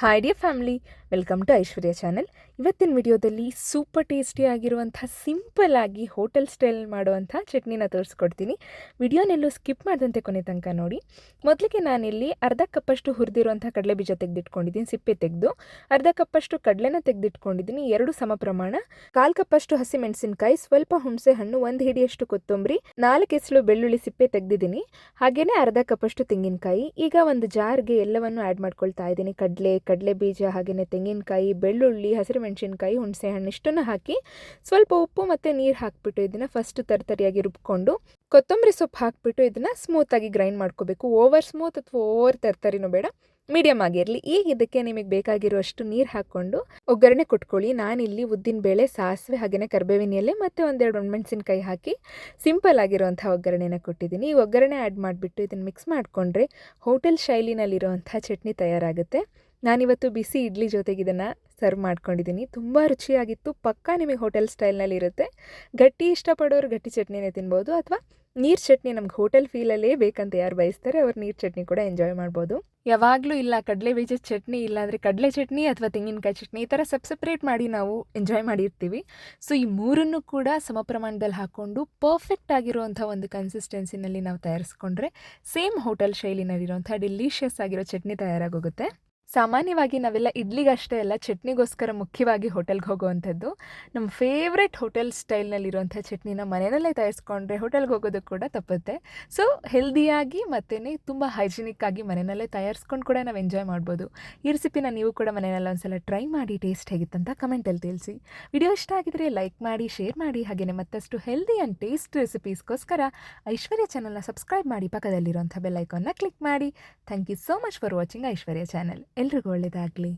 Hi, dear family. Welcome to Aishwarya channel ಇವತ್ತಿನ ವಿಡಿಯೋದಲ್ಲಿ super tasty ಆಗಿರುವಂಥ ಸಿಂಪಲ್ ಆಗಿ ಹೋಟೆಲ್ ಸ್ಟೈಲ್ ಮಾಡುವಂಥ ಚಟ್ನಿನ ತೋರಿಸ್ಕೊಡ್ತೀನಿ. ವಿಡಿಯೋನೆಲ್ಲೂ ಸ್ಕಿಪ್ ಮಾಡಿದಂತೆ ಕೊನೆ ತನಕ ನೋಡಿ. ಮೊದಲಿಗೆ ನಾನಿಲ್ಲಿ ಅರ್ಧ ಕಪ್ಪಷ್ಟು ಹುರಿದಿರುವಂಥ ಕಡಲೆ ಬೀಜ ತೆಗೆದಿಟ್ಕೊಂಡಿದ್ದೀನಿ, ಸಿಪ್ಪೆ ತೆಗೆದು. ಅರ್ಧ ಕಪ್ಪಷ್ಟು ಕಡಲೆನ ತೆಗೆದಿಟ್ಕೊಂಡಿದ್ದೀನಿ, ಎರಡು ಸಮ ಪ್ರಮಾಣ ಕಾಲು ಕಪ್ಪಷ್ಟು ಹಸಿ ಮೆಣಸಿನಕಾಯಿ ಸ್ವಲ್ಪ ಹುಣಸೆ ಹಣ್ಣು, ಒಂದು ಹಿಡಿಯಷ್ಟು ಕೊತ್ತಂಬರಿ, ನಾಲ್ಕು ಎಸಳು ಬೆಳ್ಳುಳ್ಳಿ ಸಿಪ್ಪೆ ತೆಗೆದಿದ್ದೀನಿ. ಹಾಗೆಯೇ ಅರ್ಧ ಕಪ್ಪಷ್ಟು ತೆಂಗಿನಕಾಯಿ, ಈಗ ಒಂದು ಜಾರ್ಗೆ ಎಲ್ಲವನ್ನು ಆ್ಯಡ್ ಮಾಡ್ಕೊಳ್ತಾ ಇದ್ದೀನಿ. ಕಡಲೆ ಕಡಲೆ ಬೀಜ ಹಾಗೆಯೇ ತೆಂಗಿನಕಾಯಿ, ಬೆಳ್ಳುಳ್ಳಿ ಹಸಿರು ಮೆಣಸಿನ್ಕಾಯಿ ಹುಣಸೆಹಣ್ಣು ಇಷ್ಟನ್ನು ಹಾಕಿ ಸ್ವಲ್ಪ ಉಪ್ಪು ಮತ್ತು ನೀರು ಹಾಕಿಬಿಟ್ಟು ಇದನ್ನು ಫಸ್ಟ್ ತರತರಿಯಾಗಿ ರುಬ್ಕೊಂಡು ಕೊತ್ತಂಬರಿ ಸೊಪ್ಪು ಹಾಕಿಬಿಟ್ಟು ಇದನ್ನು ಸ್ಮೂತಾಗಿ ಗ್ರೈಂಡ್ ಮಾಡ್ಕೋಬೇಕು. ಓವರ್ ಸ್ಮೂತ್ ಅಥವಾ ಓವರ್ ತರ್ತರಿನೂ ಬೇಡ ಮೀಡಿಯಮ್ ಆಗಿರಲಿ. ಈಗ ಇದಕ್ಕೆ ನಿಮಗೆ ಬೇಕಾಗಿರುವಷ್ಟು ನೀರು ಹಾಕ್ಕೊಂಡು ಒಗ್ಗರಣೆ ಕೊಟ್ಕೊಳ್ಳಿ. ನಾನಿಲ್ಲಿ ಉದ್ದಿನ ಬೇಳೆ, ಸಾಸಿವೆ ಹಾಗೆಯೇ ಕರ್ಬೇವಿನ ಎಲೆ ಮತ್ತು ಒಂದೆರಡು ಒಣಮೆಣಸಿನ್ಕಾಯಿ ಹಾಕಿ ಸಿಂಪಲ್ ಆಗಿರುವಂಥ ಒಗ್ಗರಣೆನ ಕೊಟ್ಟಿದ್ದೀನಿ. ಈ ಒಗ್ಗರಣೆ ಆ್ಯಡ್ ಮಾಡಿಬಿಟ್ಟು ಇದನ್ನು ಮಿಕ್ಸ್ ಮಾಡಿಕೊಂಡ್ರೆ ಹೋಟೆಲ್ ಶೈಲಿನಲ್ಲಿರುವಂಥ ಚಟ್ನಿ ತಯಾರಾಗುತ್ತೆ. ನಾನಿವತ್ತು ಬಿಸಿ ಇಡ್ಲಿ ಜೊತೆಗೆ ಇದನ್ನು ಸರ್ವ್ ಮಾಡ್ಕೊಂಡಿದ್ದೀನಿ. ತುಂಬ ರುಚಿಯಾಗಿತ್ತು. ಪಕ್ಕಾ ನಿಮಗೆ ಹೋಟೆಲ್ ಸ್ಟೈಲ್ನಲ್ಲಿ ಇರುತ್ತೆ. ಗಟ್ಟಿ ಇಷ್ಟಪಡೋರು ಗಟ್ಟಿ ಚಟ್ನಿನೇ ತಿನ್ಬೋದು ಅಥವಾ ನೀರು ಚಟ್ನಿ ನಮ್ಗೆ ಹೋಟೆಲ್ ಫೀಲಲ್ಲೇ ಬೇಕಂತ ಯಾರು ಬಯಸ್ತಾರೆ ಅವ್ರು ನೀರು ಚಟ್ನಿ ಕೂಡ ಎಂಜಾಯ್ ಮಾಡ್ಬೋದು. ಯಾವಾಗಲೂ ಇಲ್ಲ. ಕಡಲೆ ಬೀಜದ ಚಟ್ನಿ ಇಲ್ಲಾಂದರೆ ಕಡಲೆ ಚಟ್ನಿ ಅಥವಾ ತೆಂಗಿನಕಾಯಿ ಚಟ್ನಿ ಈ ಥರ ಸಪ್ ಸಪ್ರೇಟ್ ಮಾಡಿ ನಾವು ಎಂಜಾಯ್ ಮಾಡಿರ್ತೀವಿ. ಸೊ ಈ ಮೂರನ್ನು ಕೂಡ ಸಮ ಪ್ರಮಾಣದಲ್ಲಿ ಹಾಕ್ಕೊಂಡು ಪರ್ಫೆಕ್ಟ್ ಆಗಿರುವಂಥ ಒಂದು ಕನ್ಸಿಸ್ಟೆನ್ಸಿನಲ್ಲಿ ನಾವು ತಯಾರಿಸ್ಕೊಂಡ್ರೆ ಸೇಮ್ ಹೋಟೆಲ್ ಶೈಲಿನಲ್ಲಿರುವಂಥ ಡೆಲಿಷಿಯಸ್ ಆಗಿರೋ ಚಟ್ನಿ ತಯಾರಾಗೋಗುತ್ತೆ. ಸಾಮಾನ್ಯವಾಗಿ ನಾವೆಲ್ಲ ಇಡ್ಲಿಗಷ್ಟೇ ಅಲ್ಲ, ಚಟ್ನಿಗೋಸ್ಕರ ಮುಖ್ಯವಾಗಿ ಹೋಟೆಲ್ಗೆ ಹೋಗುವಂಥದ್ದು. ನಮ್ಮ ಫೇವ್ರೆಟ್ ಹೋಟೆಲ್ ಸ್ಟೈಲ್ನಲ್ಲಿರುವಂಥ ಚಟ್ನಿನ ಮನೆಯಲ್ಲೇ ತಯಾರಿಸ್ಕೊಂಡ್ರೆ ಹೋಟೆಲ್ಗೆ ಹೋಗೋದು ಕೂಡ ತಪ್ಪುತ್ತೆ. ಸೊ, ಹೆಲ್ದಿಯಾಗಿ ಮತ್ತು ತುಂಬ ಹೈಜಿನಿಕ್ ಆಗಿ ಮನೆಯಲ್ಲೇ ತಯಾರಿಸ್ಕೊಂಡು ಕೂಡ ನಾವು ಎಂಜಾಯ್ ಮಾಡ್ಬೋದು. ಈ ರೆಸಿಪಿನ ನೀವು ಕೂಡ ಮನೆಯಲ್ಲಿ ಒಂದ್ಸಲ ಟ್ರೈ ಮಾಡಿ, ಟೇಸ್ಟ್ ಹೇಗಿತ್ತಂತ ಕಮೆಂಟಲ್ಲಿ ತಿಳಿಸಿ. ವಿಡಿಯೋ ಇಷ್ಟ ಆಗಿದ್ರೆ ಲೈಕ್ ಮಾಡಿ, ಶೇರ್ ಮಾಡಿ ಹಾಗೆಯೇ ಮತ್ತಷ್ಟು ಹೆಲ್ದಿ ಆ್ಯಂಡ್ ಟೇಸ್ಟ್ ರೆಸಿಪೀಸ್ಗೋಸ್ಕರ ಐಶ್ವರ್ಯ ಚಾನಲ್ನ ಸಬ್ಸ್ಕ್ರೈಬ್ ಮಾಡಿ ಪಕ್ಕದಲ್ಲಿರುವಂಥ ಬೆಲ್ ಐಕಾನ್ನ ಕ್ಲಿಕ್ ಮಾಡಿ. Thank you so much for watching Aishwarya channel. ಎಲ್ರಿಗೂ ಒಳ್ಳೆಯದಾಗಲಿ